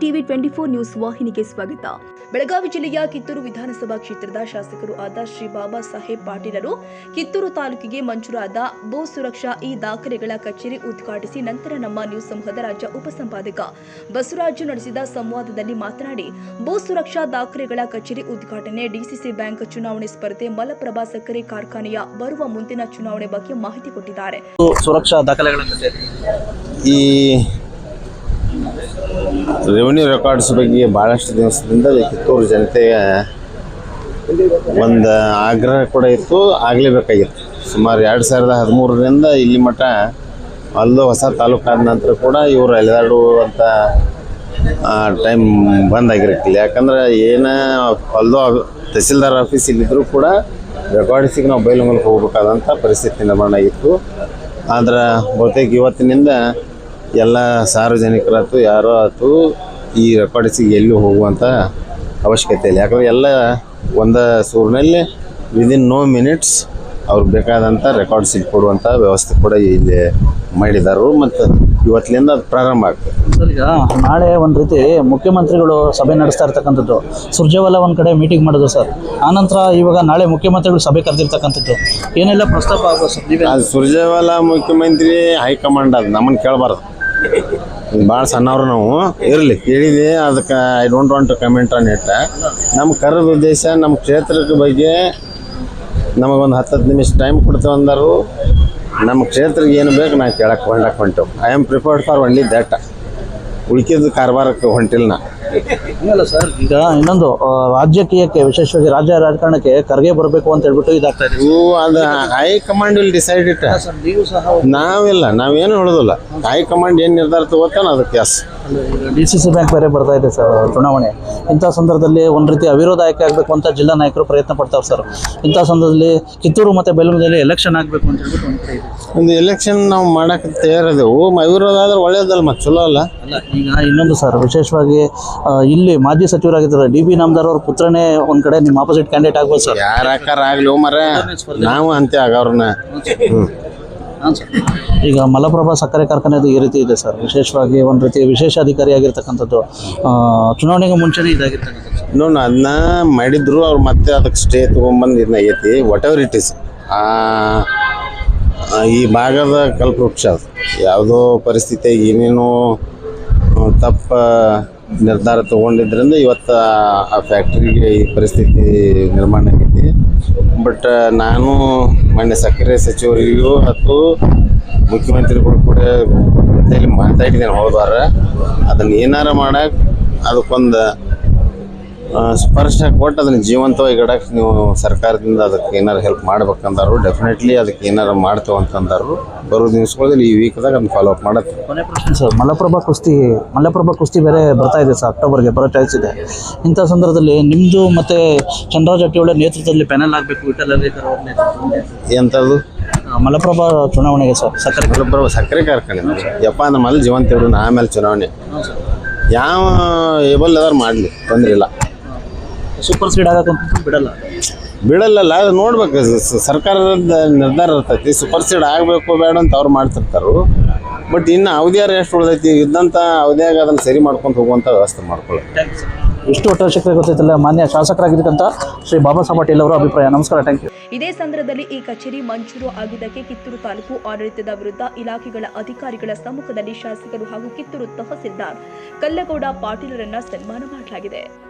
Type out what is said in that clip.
TV twenty four news ವಾಹಿನಿಗೆ ಸ್ವಾಗತ. ಬೆಳಗಾವಿ ಜಿಲ್ಲೆಯ ಕಿತ್ತೂರು ವಿಧಾನಸಭಾ ಕ್ಷೇತ್ರದ ಶಾಸಕರು ಆದ ಶ್ರೀ ಬಾಬಾ ಸಾಹೇಬ್ ಪಾಟೀಲರು ಕಿತ್ತೂರು ತಾಲೂಕಿಗೆ ಮಂಜೂರಾದ ಭೂ ಸುರಕ್ಷಾ ಈ ದಾಖಲೆಗಳ ಕಚೇರಿ ಉದ್ಘಾಟಿಸಿ ನಂತರ ನಮ್ಮ ನ್ಯೂಸ್ ಸಮೂಹದ ರಾಜ್ಯ ಉಪಸಂಪಾದಕ ಬಸವರಾಜು ನಡೆಸಿದ ಸಂವಾದದಲ್ಲಿ ಮಾತನಾಡಿ, ಭೂ ಸುರಕ್ಷಾ ದಾಖಲೆಗಳ ಕಚೇರಿ ಉದ್ಘಾಟನೆ ಡಿಸಿಸಿ ಬ್ಯಾಂಕ್ ಚುನಾವಣೆ ಸ್ಪರ್ಧೆ ಮಲಪ್ರಭಾ ಸಕ್ಕರೆ ಕಾರ್ಖಾನೆಯ ಬರುವ ಮುಂದಿನ ಚುನಾವಣೆ ಬಗ್ಗೆ ಮಾಹಿತಿ ಕೊಟ್ಟಿದ್ದಾರೆ. ಸುರಕ್ಷಾ ದಾಖಲೆಗಳ ಈ ರೆವಿನ್ಯೂ ರೆಕಾರ್ಡ್ಸ್ ಬಗ್ಗೆ ಭಾಳಷ್ಟು ದಿವಸದಿಂದ ಕಿತ್ತೂರು ಜನತೆಗೆ ಒಂದು ಆಗ್ರಹ ಕೂಡ ಇತ್ತು, ಆಗಲೇಬೇಕಾಗಿತ್ತು. ಸುಮಾರು ಎರಡು ಸಾವಿರದ ಹದಿಮೂರರಿಂದ ಇಲ್ಲಿ ಮಟ್ಟ ಅಲ್ಲೂ ಹೊಸ ತಾಲೂಕು ಆದ ನಂತರ ಕೂಡ ಇವರು ಅಲೆದಾಡುವಂಥ ಟೈಮ್ ಬಂದ್ ಆಗಿರಕ್ಕಿಲ್ಲ ಯಾಕಂದ್ರೆ ಏನು ಅಲ್ದೋ ತಹಸೀಲ್ದಾರ್ ಆಫೀಸ್ ಇಲ್ಲಿದ್ದರೂ ಕೂಡ ರೆಕಾರ್ಡ್ಸಿಗೆ ನಾವು ಬೈಲುಂಗಲ್ಗೆ ಹೋಗ್ಬೇಕಾದಂಥ ಪರಿಸ್ಥಿತಿ ನಿರ್ಮಾಣ ಆಗಿತ್ತು. ಆದ್ರೆ ಬಹುತೇಕ ಇವತ್ತಿನಿಂದ ಎಲ್ಲ ಸಾರ್ವಜನಿಕರಾಯ್ತು ಯಾರೋ ಆಯ್ತು ಈ ರೆಕಾರ್ಡ್ಸಿಗೆ ಎಲ್ಲೂ ಹೋಗುವಂಥ ಅವಶ್ಯಕತೆ ಇಲ್ಲ. ಯಾಕಂದರೆ ಎಲ್ಲ ಒಂದು ಸೂರಿನಲ್ಲಿ ವಿದಿನ್ ನೋ ಮಿನಿಟ್ಸ್ ಅವ್ರಿಗೆ ಬೇಕಾದಂಥ ರೆಕಾರ್ಡ್ಸ್ ಕೊಡುವಂಥ ವ್ಯವಸ್ಥೆ ಕೂಡ ಇಲ್ಲಿ ಮಾಡಿದ್ದಾರೆ ಮತ್ತು ಇವತ್ತಿನಿಂದ ಅದು ಪ್ರಾರಂಭ ಆಗ್ತದೆ. ಸರ್ ಈಗ ನಾಳೆ ಒಂದು ರೀತಿ ಮುಖ್ಯಮಂತ್ರಿಗಳು ಸಭೆ ನಡೆಸ್ತಾ ಇರ್ತಕ್ಕಂಥದ್ದು. ಸುರ್ಜೇವಾಲ ಒಂದು ಕಡೆ ಮೀಟಿಂಗ್ ಮಾಡಿದ್ರು ಸರ್. ಆನಂತರ ಇವಾಗ ನಾಳೆ ಮುಖ್ಯಮಂತ್ರಿಗಳು ಸಭೆ ಕರೆದಿರ್ತಕ್ಕಂಥದ್ದು. ಏನೆಲ್ಲ ಪ್ರಸ್ತಾಪ ಆಗೋ ಸರ್? ನೀವೇ ಅದು ಸುರ್ಜೇವಾಲ ಮುಖ್ಯಮಂತ್ರಿ ಹೈಕಮಾಂಡ್ ಅದು ನಮ್ಮನ್ನು ಕೇಳಬಾರ್ದು. ಭಾಳ ಸಣ್ಣವ್ರು ನಾವು. ಇರಲಿ. ಕೇಳಿದೆ, ಅದಕ್ಕೆ I don't want to comment on it ನಮ್ಮ ಕರದ ಉದ್ದೇಶ ನಮ್ಮ ಕ್ಷೇತ್ರದ ಬಗ್ಗೆ ನಮಗೊಂದು ಹತ್ತು ಹತ್ತು ನಿಮಿಷ ಟೈಮ್ ಕೊಡ್ತೇವೆ ಅಂದರು. ನಮ್ಮ ಕ್ಷೇತ್ರಕ್ಕೆ ಏನು ಬೇಕು ನಾನು ಕೇಳಕ್ಕೆ ಹೊಂಡಕ್ಕೆ ಹೊಂಟೆವು I am preferred for only that ಉಳ್ಕಿದ್ದು ಕಾರ್ಬಾರಕ್ಕೆ ಹೊಂಟಿಲ್ಲ ನಾ ಹಂಗಲ್ಲ ಸರ್ ಈಗ ಇನ್ನೊಂದು ಆ, ರಾಜಕೀಯಕ್ಕೆ ವಿಶೇಷವಾಗಿ ರಾಜ್ಯ ರಾಜಕಾರಣಕ್ಕೆ ಕರ್ಗೆ ಬರಬೇಕು ಅಂತ ಹೇಳ್ಬಿಟ್ಟು ಇದಾಗ್ತಾ ಇದೆ ಇವು ಅದು ಹೈಕಮಾಂಡ್ ಇಲ್ಲಿ ಡಿಸೈಡ್ ಇಟ್ಟ ಸರ್ ನೀವು ಸಹ ನಾವಿಲ್ಲ ನಾವೇನು ಹೇಳೋದಿಲ್ಲ. ಹೈಕಮಾಂಡ್ ಏನು ನಿರ್ಧಾರ ತಗೋತಾನ ಅದಕ್ಕೆ S D C C bank ಬೇರೆ ಬರ್ತಾ ಇದೆ ಸರ್ ಚುನಾವಣೆ. ಇಂಥ ಸಂದರ್ಭದಲ್ಲಿ ಒಂದು ರೀತಿ ಅವಿರೋಧ ಆಯ್ಕೆ ಆಗಬೇಕು ಅಂತ ಜಿಲ್ಲಾ ನಾಯಕರು ಪ್ರಯತ್ನ ಪಡ್ತಾರೆ ಸರ್. ಇಂಥ ಸಂದರ್ಭದಲ್ಲಿ ಕಿತ್ತೂರು ಮತ್ತು ಬೆಲಗುಂದಲ್ಲಿ ಎಲೆಕ್ಷನ್ ಆಗಬೇಕು ಅಂತ ಹೇಳ್ಬಿಟ್ಟು ಒಂದು ಕಡೆ ಇದೆ ಒಂದು ಎಲೆಕ್ಷನ್ ನಾವು ಮಾಡೋಕ್ಕೆ ತಯಾರಿದೆವು ಅವಿರೋಧ ಆದ್ರೆ ಒಳ್ಳೇದಲ್ಲ ಮತ್ತು ಚಲೋ ಅಲ್ಲ? ಅಲ್ಲ ಈಗ ಇನ್ನೊಂದು ಸರ್ ವಿಶೇಷವಾಗಿ ಆ, ಇಲ್ಲಿ ಮಾಜಿ ಸಚಿವರಾಗಿದ್ದಾರೆ ಡಿ ಬಿ ನಾಮದಾರ್ ಅವ್ರ ಪುತ್ರನೇ ಒಂದು ಕಡೆ ನಿಮ್ಮ ಆಪೋಸಿಟ್ ಕ್ಯಾಂಡಿಡೇಟ್ ಆಗ್ಬೋದು ಸರ್. ಯಾರ ಆಕಾರ ಆಗ್ಲಿ ಮರ. ನಾವು ಅಂತೆ ಆಗವ್ರನ್ನ ಈಗ ಮಲಪ್ರಭಾ ಸಕ್ಕರೆ ಕಾರ್ಖಾನೆದು ಈ ರೀತಿ ಇದೆ ಸರ್. ವಿಶೇಷವಾಗಿ ಒಂದು ರೀತಿ ವಿಶೇಷ ಅಧಿಕಾರಿಯಾಗಿರ್ತಕ್ಕಂಥದ್ದು ಚುನಾವಣೆಗೆ ಮುಂಚೆನೇ ಇದಾಗಿರ್ತಕ್ಕಂಥದ್ದು ನೋಡಿ ಅದನ್ನ ಮಾಡಿದ್ರು ಅವ್ರು ಮತ್ತೆ ಅದಕ್ಕೆ ಸ್ಟೇ ತೊಗೊಂಬಂದು ಇದನ್ನ ಐತಿ ವಾಟ್ ಎವರ್ ಇಟ್ ಇಸ್ ಈ ಭಾಗದ ಕಲ್ಪವೃಕ್ಷ ಅದು. ಯಾವುದೋ ಪರಿಸ್ಥಿತಿ, ಏನೇನೋ ತಪ್ಪು ನಿರ್ಧಾರ ತಗೊಂಡಿದ್ರಿಂದ ಇವತ್ತು ಆ ಫ್ಯಾಕ್ಟ್ರಿಗೆ ಈ ಪರಿಸ್ಥಿತಿ ನಿರ್ಮಾಣ ಬಟ್ ನಾನು ಮೊನ್ನೆ ಸಕ್ಕರೆ ಸಚಿವರಿಗೂ ಮತ್ತು ಮುಖ್ಯಮಂತ್ರಿಗಳು ಕೂಡ ಮಾತಾಡಿದ್ದೇನೆ ಹೋದ್ವಾರ ಅದನ್ನ ಏನಾರ ಮಾಡಕ್ಕೆ ಅದಕ್ಕೊಂದು ಸ್ಪರ್ಶ ಕೊಟ್ಟು ಅದನ್ನ ಜೀವಂತವಾಗಿ ಇಡಕ್ಕೆ ನೀವು ಸರ್ಕಾರದಿಂದ ಅದಕ್ಕೆ ಏನಾರು ಹೆಲ್ಪ್ ಮಾಡ್ಬೇಕಂದಾರು ಡೆಫಿನೆಟ್ಲಿ ಅದಕ್ಕೆ ಏನಾರು ಮಾಡ್ತೇವೆ ಅಂತಂದಾರು ಬರೋ ದಿವಸಗಳಲ್ಲಿ ಈ ವೀಕ್ದಾಗ ಅದನ್ನ ಫಾಲೋ ಅಪ್ ಮಾಡುತ್ತೆ. ಕೊನೆ ಪ್ರಶ್ನೆ ಸರ್. ಮಲಪ್ರಭಾ ಕುಸ್ತಿ ಮಲಪ್ರಭಾ ಕುಸ್ತಿ ಬೇರೆ ಬರ್ತಾ ಇದೆ ಸರ್ ಅಕ್ಟೋಬರ್ಗೆ ಬರೋ ಚಾಯ್ಸ್ ಇದೆ. ಇಂಥ ಸಂದರ್ಭದಲ್ಲಿ ನಿಮ್ಮದು ಮತ್ತು ಚಂದ್ರರಾಜ್ ಅಟ್ಟಿಯೊಳ ನೇತೃತ್ವದಲ್ಲಿ ಪ್ಯಾನೆಲ್ ಆಗಬೇಕು ವಿಠಲ್ ಎಂಥದ್ದು ಮಲಪ್ರಭಾ ಚುನಾವಣೆಗೆ ಸರ್ ಸಕ್ಕರೆ ಮಲಪ್ರಭಾ ಸಕ್ಕರೆ ಕಾರ್ಖಾನೆ ಯಪ್ಪ ನಮ್ಮಲ್ಲಿ ಜೀವಂತ ಇಡೋಣ ಆಮೇಲೆ ಚುನಾವಣೆ. ಯಾವ ಏಬಲ್ ಅದಾರು ಮಾಡಲಿ ತೊಂದರೆ ಇಲ್ಲ. ಸೂಪರ್ ಸೀಡ್ ಆಗಕ್ಕೆ ಬಿಡಲ್ಲ. ಬಿಡಲ್ಲಲ್ಲ ಅದು ನೋಡ್ಬೇಕು. ಸ- ಸರ್ಕಾರದ ನಿರ್ಧಾರ ಇರ್ತೈತಿ. ಸೂಪರ್ ಸೀಡ್ ಆಗಬೇಕು ಬೇಡ ಅಂತ ಅವ್ರು ಮಾಡ್ತಿರ್ತಾರು. ಬಟ್ ಇನ್ನು ಅವಧಿಯಾರ ಎಷ್ಟು ಉಳ್ದೈತಿ? ಇದ್ದಂಥ ಅವಧಿಯಾಗ ಅದನ್ನು ಸರಿ ಮಾಡ್ಕೊಂಡು ಹೋಗುವಂಥ ವ್ಯವಸ್ಥೆ ಮಾಡ್ಕೊಳ್ಳಿ ಇಷ್ಟು ಒಟ್ಟು ಅವಶ್ಯಕತೆ ಗೊತ್ತಿಲ್ಲ ಮಾನ್ಯ ಶಾಸಕರಾಗಿರ್ತಕ್ಕಂಥ ಶ್ರೀ ಬಾಬಾ ಸಾಹೇಬ್ ಪಾಟೀಲ್ ಅವರ ಅಭಿಪ್ರಾಯ. ನಮಸ್ಕಾರ ಥ್ಯಾಂಕ್ ಯು ಇದೇ ಸಂದರ್ಭದಲ್ಲಿ ಈ ಕಚೇರಿ ಮಂಜೂರು ಆಗಿದ್ದಕ್ಕೆ ಕಿತ್ತೂರು ತಾಲೂಕು ಆಡಳಿತದ ವಿರುದ್ಧ ಇಲಾಖೆಗಳ ಅಧಿಕಾರಿಗಳ ಸಮ್ಮುಖದಲ್ಲಿ ಶಾಸಕರು ಹಾಗೂ ಕಿತ್ತೂರು ತಹಸೀಲ್ದಾರ್ ಕಲ್ಲಗೌಡ ಪಾಟೀಲರನ್ನ ಸನ್ಮಾನ ಮಾಡಲಾಗಿದೆ.